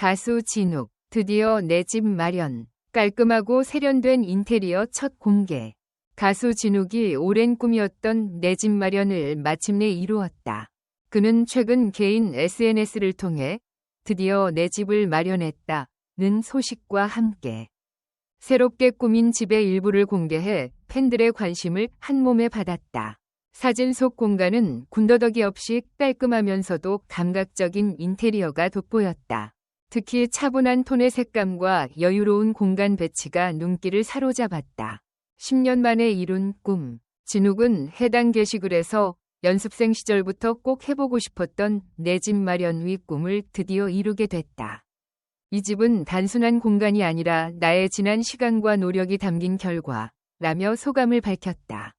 가수 진욱, 드디어 내 집 마련. 깔끔하고 세련된 인테리어 첫 공개. 가수 진욱이 오랜 꿈이었던 내 집 마련을 마침내 이루었다. 그는 최근 개인 SNS를 통해 드디어 내 집을 마련했다 는 소식과 함께 새롭게 꾸민 집의 일부를 공개해 팬들의 관심을 한몸에 받았다. 사진 속 공간은 군더더기 없이 깔끔하면서도 감각적인 인테리어가 돋보였다. 특히 차분한 톤의 색감과 여유로운 공간 배치가 눈길을 사로잡았다. 10년 만에 이룬 꿈. 진욱은 해당 게시글에서 연습생 시절부터 꼭 해보고 싶었던 내 집 마련 위 꿈을 드디어 이루게 됐다. 이 집은 단순한 공간이 아니라 나의 지난 시간과 노력이 담긴 결과 라며 소감을 밝혔다.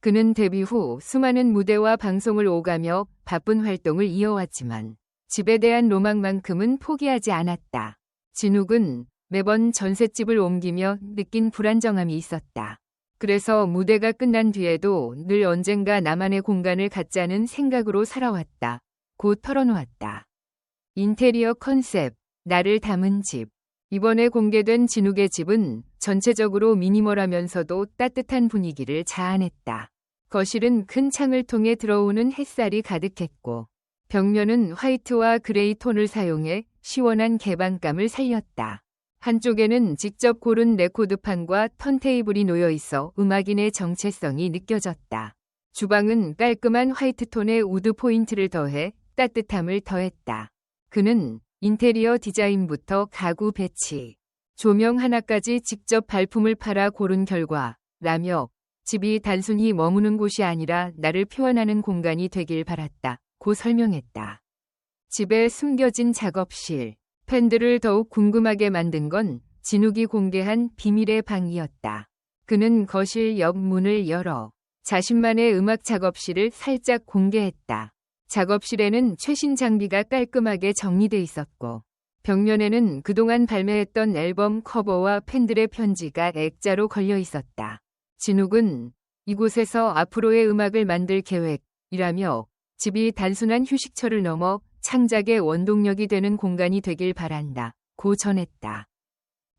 그는 데뷔 후 수많은 무대와 방송을 오가며 바쁜 활동을 이어왔지만 집에 대한 로망만큼은 포기하지 않았다. 진욱은 매번 전셋집을 옮기며 느낀 불안정함이 있었다. 그래서 무대가 끝난 뒤에도 늘 언젠가 나만의 공간을 갖자는 생각으로 살아왔다. 곧 털어놓았다. 인테리어 컨셉, 나를 담은 집. 이번에 공개된 진욱의 집은 전체적으로 미니멀하면서도 따뜻한 분위기를 자아냈다. 거실은 큰 창을 통해 들어오는 햇살이 가득했고, 벽면은 화이트와 그레이 톤을 사용해 시원한 개방감을 살렸다. 한쪽에는 직접 고른 레코드판과 턴테이블이 놓여 있어 음악인의 정체성이 느껴졌다. 주방은 깔끔한 화이트톤의 우드 포인트를 더해 따뜻함을 더했다. 그는 인테리어 디자인부터 가구 배치, 조명 하나까지 직접 발품을 팔아 고른 결과 라며 집이 단순히 머무는 곳이 아니라 나를 표현하는 공간이 되길 바랐다. 고 설명했다. 집에 숨겨진 작업실, 팬들을 더욱 궁금하게 만든 건 진욱이 공개한 비밀의 방이었다. 그는 거실 옆 문을 열어 자신만의 음악 작업실을 살짝 공개했다. 작업실에는 최신 장비가 깔끔하게 정리돼 있었고 벽면에는 그동안 발매했던 앨범 커버와 팬들의 편지가 액자로 걸려 있었다. 진욱은 이곳에서 앞으로의 음악을 만들 계획이라며 집이 단순한 휴식처를 넘어 창작의 원동력이 되는 공간이 되길 바란다. 고 전했다.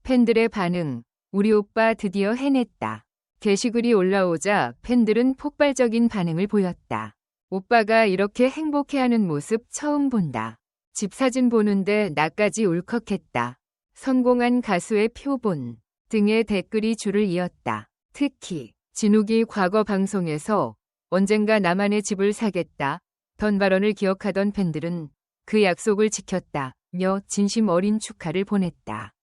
팬들의 반응, 우리 오빠 드디어 해냈다. 게시글이 올라오자 팬들은 폭발적인 반응을 보였다. 오빠가 이렇게 행복해하는 모습 처음 본다. 집 사진 보는데 나까지 울컥했다. 성공한 가수의 표본 등의 댓글이 줄을 이었다. 특히 진욱이 과거 방송에서 언젠가 나만의 집을 사겠다. 던 발언을 기억하던 팬들은 그 약속을 지켰다며 진심 어린 축하를 보냈다.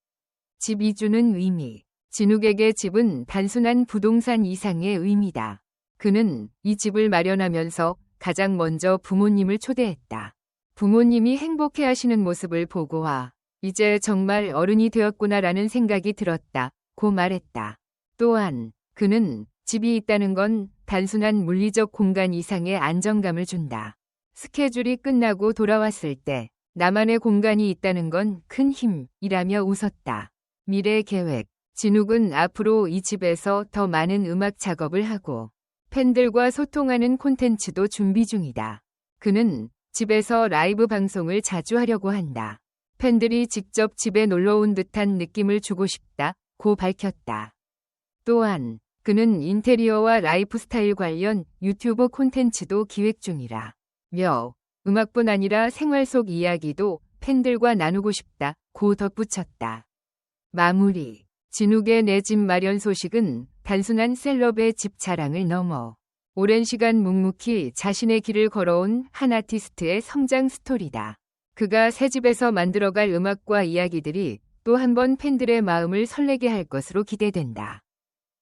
집 이주는 의미. 진욱에게 집은 단순한 부동산 이상의 의미다. 그는 이 집을 마련하면서 가장 먼저 부모님을 초대했다. 부모님이 행복해 하시는 모습을 보고 와 이제 정말 어른이 되었구나라는 생각이 들었다. 고 말했다. 또한 그는 집이 있다는 건 단순한 물리적 공간 이상의 안정감을 준다. 스케줄이 끝나고 돌아왔을 때 나만의 공간이 있다는 건 큰 힘이라며 웃었다. 미래 계획. 진욱은 앞으로 이 집에서 더 많은 음악 작업을 하고 팬들과 소통하는 콘텐츠도 준비 중이다. 그는 집에서 라이브 방송을 자주 하려고 한다. 팬들이 직접 집에 놀러 온 듯한 느낌을 주고 싶다. 고 밝혔다. 또한 그는 인테리어와 라이프 스타일 관련 유튜브 콘텐츠도 기획 중이라. 며 음악뿐 아니라 생활 속 이야기도 팬들과 나누고 싶다. 고 덧붙였다. 마무리. 진욱의 내 집 마련 소식은 단순한 셀럽의 집 자랑을 넘어 오랜 시간 묵묵히 자신의 길을 걸어온 한 아티스트의 성장 스토리다. 그가 새 집에서 만들어갈 음악과 이야기들이 또 한 번 팬들의 마음을 설레게 할 것으로 기대된다.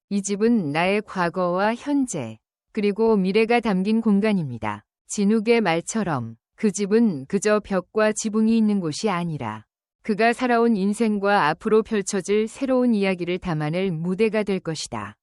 이 집은 나의 과거와 현재, 그리고 미래가 담긴 공간입니다. 진욱의 말처럼 그 집은 그저 벽과 지붕이 있는 곳이 아니라 그가 살아온 인생과 앞으로 펼쳐질 새로운 이야기를 담아낼 무대가 될 것이다.